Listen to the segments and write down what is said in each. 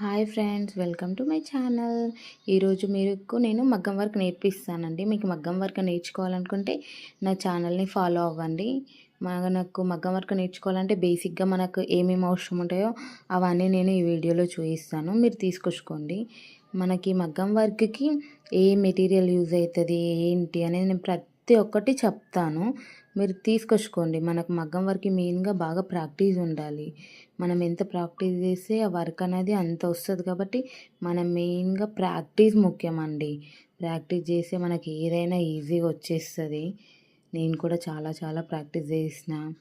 Hi friends welcome to my channel. ఈరోజు మీకు నేను మగ్గం వర్క్ నేర్పిస్తానండి. మీకు మగ్గం వర్క్ నేర్చుకోవాలనుకుంటే నా ఛానల్ని ఫాలో అవ్వండి. మనకు మగ్గం వర్క్ నేర్చుకోవాలంటే బేసిక్గా మనకు ఏమేమి అవసరం ఉంటాయో అవన్నీ నేను ఈ వీడియోలో చూపిస్తాను. మీరు తీసుకొచ్చుకోండి. మనకి మగ్గం వర్క్కి ఏ మెటీరియల్ యూజ్ అవుతుంది ఏంటి అనేది నేను ప్రతి ఒక్కటి చెప్తాను. మీరు తీసుకొచ్చుకోండి. మనకు మగ్గం వర్క్ మెయిన్గా బాగా ప్రాక్టీస్ ఉండాలి. మనం ఎంత ప్రాక్టీస్ చేస్తే ఆ వర్క్ అనేది అంత వస్తుంది కాబట్టి మనం మెయిన్గా ప్రాక్టీస్ ముఖ్యమండి. ప్రాక్టీస్ చేస్తే మనకి ఏదైనా ఈజీగా వచ్చేస్తుంది. నేను కూడా చాలా చాలా ప్రాక్టీస్ చేసిన.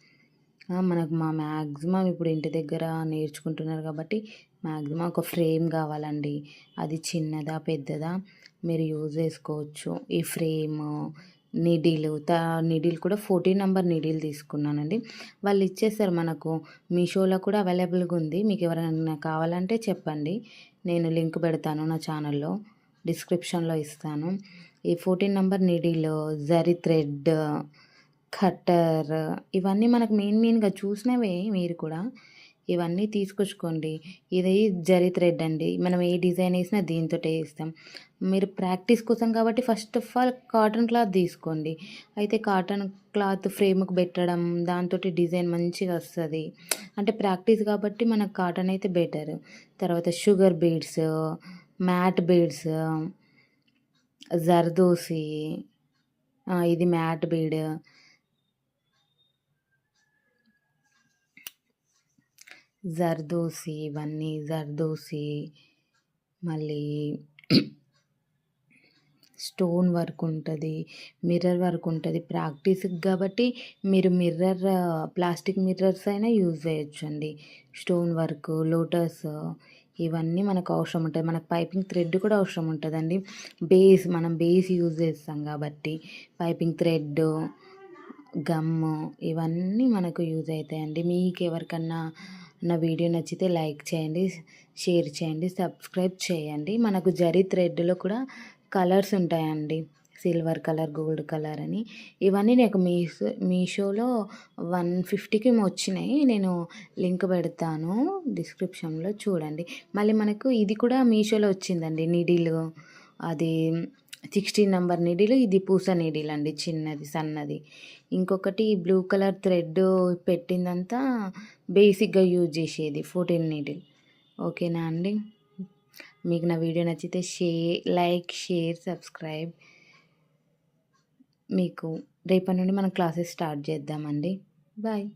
మనకు మా మ్యాక్సిమం ఇప్పుడు ఇంటి దగ్గర నేర్చుకుంటున్నారు కాబట్టి మ్యాక్సిమం ఒక ఫ్రేమ్ కావాలండి. అది చిన్నదా పెద్దదా మీరు యూజ్ చేసుకోవచ్చు. ఈ ఫ్రేమ్ నీడిలు తా నిడిల్ కూడా ఫోర్టీన్ నెంబర్ నీడిల్ తీసుకున్నానండి. వాళ్ళు ఇచ్చేస్తారు మనకు. మీషోలో కూడా అవైలబుల్గా ఉంది. మీకు ఎవరైనా కావాలంటే చెప్పండి. నేను లింక్ పెడతాను నా ఛానల్లో. డిస్క్రిప్షన్లో ఇస్తాను. ఈ fourteen number needle zari thread cutter ఇవన్నీ మనకు మెయిన్ మెయిన్గా చూసినవే మీరు కూడా. ఇవన్నీ తీసుకొచ్చుకోండి. ఇది జరీ థ్రెడ్ అండి. మనం ఏ డిజైన్ వేసినా దీంతో వేస్తాం. మీరు ప్రాక్టీస్ కోసం కాబట్టి first of all cotton cloth తీసుకోండి. అయితే కాటన్ క్లాత్ ఫ్రేమ్కి పెట్టడం దాంతో డిజైన్ మంచిగా వస్తుంది. అంటే ప్రాక్టీస్ కాబట్టి మనకు కాటన్ అయితే బెటర్. తర్వాత sugar beads matte beads zardozi ఇది మ్యాట్ బీడ్ జర్దోసి ఇవన్నీ జర్దోసి మళ్ళీ స్టోన్ వర్క్ ఉంటుంది మిర్రర్ వర్క్ ఉంటుంది. ప్రాక్టీస్కి కాబట్టి మీరు మిర్రర్ ప్లాస్టిక్ మిర్రర్స్ అయినా యూజ్ చేయొచ్చు అండి స్టోన్ వర్క్ లోటస్ ఇవన్నీ మనకు అవసరం ఉంటుంది మనకు పైపింగ్ థ్రెడ్ కూడా అవసరం ఉంటుందండి. బేస్ మనం బేస్ యూజ్ చేస్తాం కాబట్టి పైపింగ్ థ్రెడ్ గమ్ము ఇవన్నీ మనకు యూజ్ అవుతాయండి. మీకు ఎవరికన్నా నా వీడియో నచ్చితే లైక్ చేయండి షేర్ చేయండి సబ్స్క్రైబ్ చేయండి. మనకు జరీ థ్రెడ్లో కూడా కలర్స్ ఉంటాయండి. సిల్వర్ కలర్ గోల్డ్ కలర్ అని. ఇవన్నీ నాకు మీషో మీషోలో వన్ ఫిఫ్టీకి వచ్చినాయి. నేను లింక్ పెడతాను డిస్క్రిప్షన్లో చూడండి. మళ్ళీ మనకు ఇది కూడా మీషోలో వచ్చిందండి నిడిల్. అది సిక్స్టీన్ నెంబర్ నీడిల్ ఇది పూస నీడిల్ అండి చిన్నది సన్నది. ఇంకొకటి బ్లూ కలర్ థ్రెడ్ పెట్టిందంతా బేసిక్గా యూజ్ చేసేది ఫోర్టీన్ నీడిల్. ఓకేనా అండి? మీకు నా వీడియో నచ్చితే షేర్ లైక్ షేర్ సబ్స్క్రైబ్. మీకు రేపటి నుండి మనం క్లాసెస్ స్టార్ట్ చేద్దామండి. బాయ్.